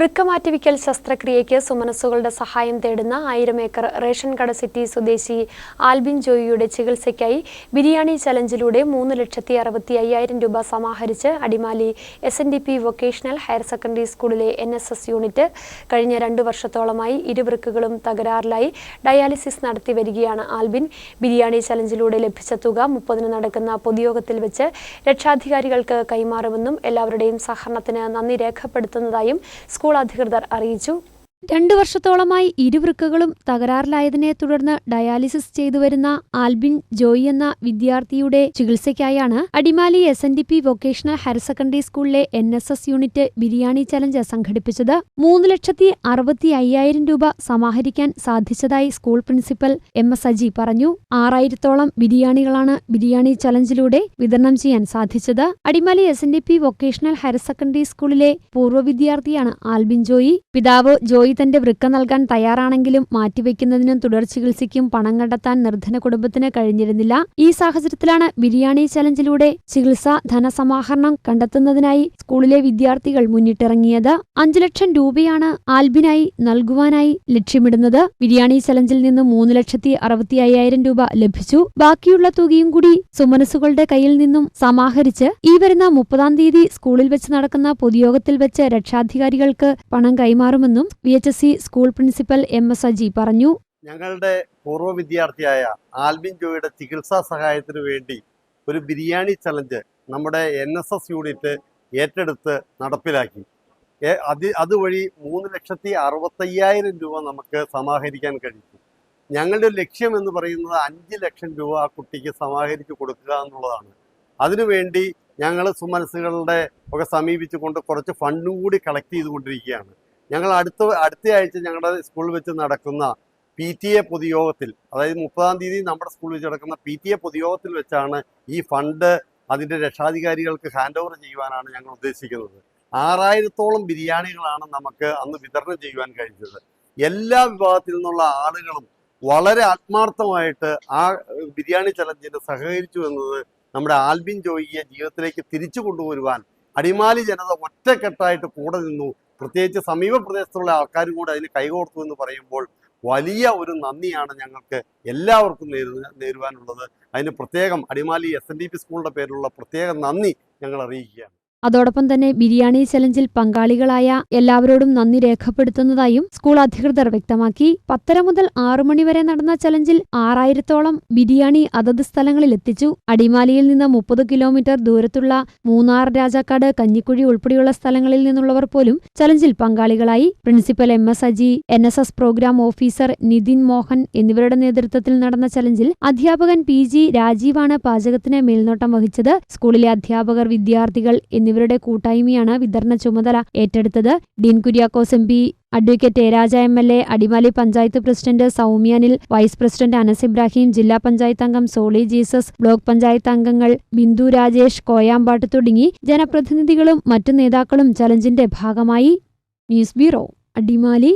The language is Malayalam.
വൃക്കമാറ്റിവിക്കൽ ശസ്ത്രക്രിയയ്ക്ക് സുമനസ്സുകളുടെ സഹായം തേടുന്ന ആയിരം ഏക്കർ റേഷൻ കട സിറ്റി സ്വദേശി ആൽബിൻ ജോയിയുടെ ചികിത്സയ്ക്കായി ബിരിയാണി ചലഞ്ചിലൂടെ മൂന്ന് ലക്ഷത്തി അറുപത്തി അയ്യായിരം രൂപ സമാഹരിച്ച് Adimali S N D P vocational higher secondary സ്കൂളിലെ എൻ എസ് എസ് യൂണിറ്റ് കഴിഞ്ഞ രണ്ടു വർഷത്തോളമായി ഇരുവൃക്കുകളും തകരാറിലായി ഡയാലിസിസ് നടത്തി വരികയാണ് ആൽബിൻ. ബിരിയാണി ചലഞ്ചിലൂടെ ലഭിച്ച തുക മുപ്പതിന് നടക്കുന്ന പൊതുയോഗത്തിൽ വെച്ച് രക്ഷാധികാരികൾക്ക് കൈമാറുമെന്നും എല്ലാവരുടെയും സഹകരണത്തിന് നന്ദി രേഖപ്പെടുത്തുന്നതായും സ്കൂൾ അധികൃതർ അറിയിച്ചു രണ്ടു വർഷത്തോളമായി ഇരുവൃക്കകളും തകരാറിലായതിനെ തുടർന്ന് ഡയാലിസിസ് ചെയ്തുവരുന്ന ആൽബിൻ ജോയി എന്ന വിദ്യാർത്ഥിയുടെ ചികിത്സയ്ക്കായാണ് Adimali S N D P vocational higher secondary സ്കൂളിലെ N S S unit biryani challenge സംഘടിപ്പിച്ചത്. മൂന്ന് ലക്ഷത്തി അറുപത്തി അയ്യായിരം രൂപ സമാഹരിക്കാൻ സാധിച്ചതായി school principal M S Aji പറഞ്ഞു. ആറായിരത്തോളം ബിരിയാണികളാണ് ബിരിയാണി ചലഞ്ചിലൂടെ വിതരണം ചെയ്യാൻ സാധിച്ചത്. Adimali S N D P vocational higher secondary സ്കൂളിലെ പൂർവ വിദ്യാർത്ഥിയാണ് ആൽബിൻ ജോയി. പിതാവ് ജോയി തന്റെ വൃക്ക നൽകാൻ തയ്യാറാണെങ്കിലും മാറ്റിവെക്കുന്നതിനും തുടർ ചികിത്സയ്ക്കും പണം കണ്ടെത്താൻ നിർധന കുടുംബത്തിന് കഴിഞ്ഞിരുന്നില്ല. ഈ സാഹചര്യത്തിലാണ് ബിരിയാണി ചലഞ്ചിലൂടെ ചികിത്സ ധനസമാഹരണം കണ്ടെത്തുന്നതിനായി സ്കൂളിലെ വിദ്യാർത്ഥികൾ മുന്നിട്ടിറങ്ങിയത്. അഞ്ചു ലക്ഷം രൂപയാണ് ആൽബിനായി നൽകുവാനായി ലക്ഷ്യമിടുന്നത്. ബിരിയാണി ചലഞ്ചിൽ നിന്ന് മൂന്ന് ലക്ഷത്തി അറുപത്തി അയ്യായിരം രൂപ ലഭിച്ചു. ബാക്കിയുള്ള തുകയും കൂടി സുമനസുകളുടെ കയ്യിൽ നിന്നും സമാഹരിച്ച് ഈ വരുന്ന മുപ്പതാം തീയതി സ്കൂളിൽ വെച്ച് നടക്കുന്ന പൊതുയോഗത്തിൽ വെച്ച് രക്ഷാധികാരികൾക്ക് പണം കൈമാറുമെന്നും V. H S C school principal M S Aji പറഞ്ഞു. ഞങ്ങളുടെ പൂർവ വിദ്യാർത്ഥിയായ ആൽബിൻ ജോയുടെ ചികിത്സാ സഹായത്തിന് വേണ്ടി ഒരു ബിരിയാണി ചലഞ്ച് നമ്മുടെ എൻ എസ് എസ് യൂണിറ്റ് ഏറ്റെടുത്ത് നടപ്പിലാക്കി. അത് അതുവഴി മൂന്ന് ലക്ഷത്തി അറുപത്തയ്യായിരം രൂപ നമുക്ക് സമാഹരിക്കാൻ കഴിച്ചു. ഞങ്ങളുടെ ലക്ഷ്യം എന്ന് പറയുന്നത് അഞ്ച് ലക്ഷം രൂപ ആ കുട്ടിക്ക് സമാഹരിച്ച് കൊടുക്കുക എന്നുള്ളതാണ്. അതിനുവേണ്ടി ഞങ്ങൾ സുമനസ്സുകളുടെ ഒക്കെ സമീപിച്ചുകൊണ്ട് കുറച്ച് ഫണ്ടും കൂടി കളക്ട് ചെയ്തുകൊണ്ടിരിക്കുകയാണ്. ഞങ്ങൾ അടുത്ത അടുത്ത ആഴ്ച ഞങ്ങളുടെ സ്കൂളിൽ വെച്ച് നടക്കുന്ന പി ടി എ പൊതുയോഗത്തിൽ അതായത് മുപ്പതാം തീയതി നമ്മുടെ സ്കൂളിൽ വെച്ച് നടക്കുന്ന പി ടി എ പൊതുയോഗത്തിൽ വെച്ചാണ് ഈ ഫണ്ട് അതിന്റെ രക്ഷാധികാരികൾക്ക് ഹാൻഡ് ഓവർ ചെയ്യുവാനാണ് ഞങ്ങൾ ഉദ്ദേശിക്കുന്നത്. ആറായിരത്തോളം ബിരിയാണികളാണ് നമുക്ക് അന്ന് വിതരണം ചെയ്യുവാൻ കഴിഞ്ഞത്. എല്ലാ വിഭാഗത്തിൽ നിന്നുള്ള ആളുകളും വളരെ ആത്മാർത്ഥമായിട്ട് ആ ബിരിയാണി ചലഞ്ചിന് സഹകരിച്ചു എന്നത് നമ്മുടെ ആൽബിൻ ജോയിയെ ജീവിതത്തിലേക്ക് തിരിച്ചു കൊണ്ടുവരുവാൻ അടിമാലി ജനത ഒറ്റക്കെട്ടായിട്ട് കൂടെ നിന്നു. പ്രത്യേകിച്ച് സമീപ പ്രദേശത്തുള്ള ആൾക്കാരും കൂടെ അതിന് കൈകോർത്തു എന്ന് പറയുമ്പോൾ വലിയ ഒരു നന്ദിയാണ് ഞങ്ങൾക്ക് എല്ലാവർക്കും നേരു നേരുവാനുള്ളത്. അതിന് പ്രത്യേകം Adimali S N D P സ്കൂളിന്റെ പേരിലുള്ള പ്രത്യേക നന്ദി ഞങ്ങൾ അറിയിക്കുകയാണ്. അതോടൊപ്പം തന്നെ ബിരിയാണി ചലഞ്ചിൽ പങ്കാളികളായ എല്ലാവരോടും നന്ദി രേഖപ്പെടുത്തുന്നതായും സ്കൂൾ അധികൃതർ വ്യക്തമാക്കി. പത്തര മുതൽ ആറു മണിവരെ നടന്ന ചലഞ്ചിൽ ആറായിരത്തോളം ബിരിയാണി അതത് സ്ഥലങ്ങളിൽ എത്തിച്ചു. അടിമാലിയിൽ നിന്ന് മുപ്പത് കിലോമീറ്റർ ദൂരത്തുള്ള മൂന്നാർ രാജാക്കാട് കഞ്ഞിക്കുഴി ഉൾപ്പെടെയുള്ള സ്ഥലങ്ങളിൽ നിന്നുള്ളവർ പോലും ചലഞ്ചിൽ പങ്കാളികളായി. Principal M S Aji N S S programme officer Nithin Mohan എന്നിവരുടെ നേതൃത്വത്തിൽ നടന്ന ചലഞ്ചിൽ അധ്യാപകൻ പി ജി രാജീവാണ് പാചകത്തിന് മേൽനോട്ടം വഹിച്ചത്. സ്കൂളിലെ അധ്യാപകർ വിദ്യാർത്ഥികൾ എന്നിവരുടെ കൂട്ടായ്മയാണ് വിതരണ ചുമതല ഏറ്റെടുത്തത്. Dean Kuriakose M P advocate Raja M L A Adimali panchayat president Soumya Anil vice president Anas Ibrahim ജില്ലാ പഞ്ചായത്ത് അംഗം സോളി ജീസസ് ബ്ലോക്ക് പഞ്ചായത്ത് അംഗങ്ങൾ ബിന്ദു രാജേഷ് കോയാമ്പാട്ട് തുടങ്ങി ജനപ്രതിനിധികളും മറ്റു നേതാക്കളും ചലഞ്ചിന്റെ ഭാഗമായി. News bureau Adimali.